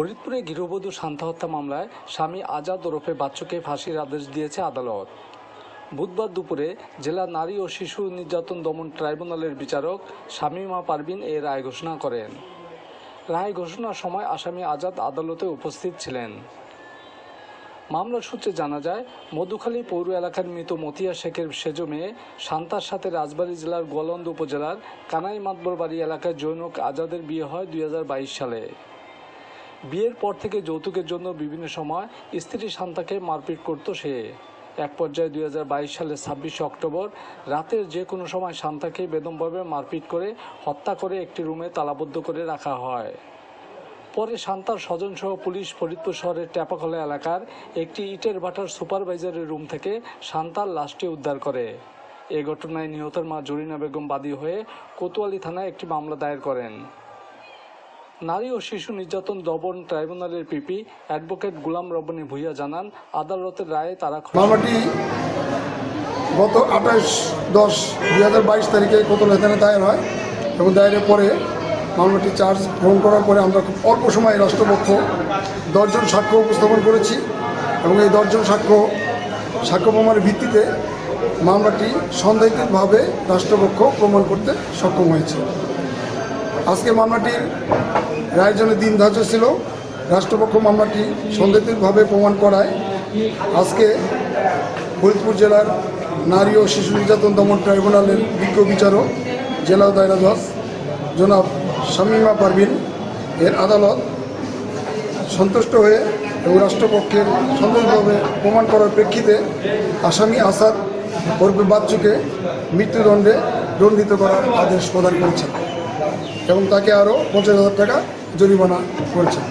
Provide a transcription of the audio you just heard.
ফরিদপুরে গৃহবধূ শান্তা হত্যা মামলায় স্বামী আজাদ ওরফে বাচ্চুকে ফাঁসির আদেশ দিয়েছে আদালত। বুধবার দুপুরে জেলা নারী ও শিশু নির্যাতন দমন ট্রাইব্যুনালের বিচারক শামীমা পারভিন এ রায় ঘোষণা করেন। রায় ঘোষণার সময় আসামি আজাদ আদালতে উপস্থিত ছিলেন। মামলার সূত্রে জানা যায়, মধুখালী পৌর এলাকার মৃত মতিয়া শেখের সেজ মেয়ে শান্তার সাথে রাজবাড়ী জেলার গোয়ালন্দ উপজেলার কানাই মাতবর বাড়ি এলাকায় জৈনক আজাদের বিয়ে হয় দুই হাজার বাইশ সালে। বিয়ের পর থেকে যৌতুকের জন্য বিভিন্ন সময় স্ত্রী শান্তাকে মারপিট করত সে। এক পর্যায়ে দুই হাজার বাইশ সালের ছাব্বিশে অক্টোবর রাতের যে কোনো সময় শান্তাকে বেদমভাবে মারপিট করে হত্যা করে একটি রুমে তালাবদ্ধ করে রাখা হয়। পরে শান্তার স্বজনসহ পুলিশ ফরিদপুর শহরের ট্যাপাখলা এলাকার একটি ইটের ভাটার সুপারভাইজারের রুম থেকে শান্তার লাশটি উদ্ধার করে। এ ঘটনায় নিহতের মা জরিনা বেগম বাদী হয়ে কোতোয়ালি থানায় একটি মামলা দায়ের করেন। নারী ও শিশু নির্যাতন দমন ট্রাইব্যুনালের পিপি অ্যাডভোকেট গুলাম রব্বানী ভুইয়া জানান, আদালতের রায়ে তারা। মামলাটি গত আঠাশ দশ দুই হাজার বাইশ তারিখে কোতল এখানে দায়ের হয় এবং দায়েরের পরে মামলাটি চার্জ গ্রহণ করার পরে আমরা খুব অল্প সময়ে রাষ্ট্রপক্ষ দশজন সাক্ষ্য উপস্থাপন করেছি এবং এই দশজন সাক্ষ্য সাক্ষ্য প্রমাণের ভিত্তিতে মামলাটি সন্দেহিতভাবে রাষ্ট্রপক্ষ প্রমাণ করতে সক্ষম হয়েছে আজকে মামলাটির রায়ের জন্য দিন ধার্য ছিল। রাষ্ট্রপক্ষ মামলাটি সন্দেহিতভাবে প্রমাণ করায় আজকে ফরিদপুর জেলার নারী ও শিশু নির্যাতন দমন ট্রাইব্যুনালের বিজ্ঞ বিচারক, জেলা দায়রা জজ জনাব শামীমা পারভিন এর আদালত সন্তুষ্ট হয়ে এবং রাষ্ট্রপক্ষের সন্দেহভাবে প্রমাণ করার প্রেক্ষিতে আসামি আসাদ ওরফে বাচ্চুকে মৃত্যুদণ্ডে দণ্ডিত করার আদেশ প্রদান করেছেন। এবং তাকে আরও পঞ্চাশ হাজার টাকা জরিমানা করেছেন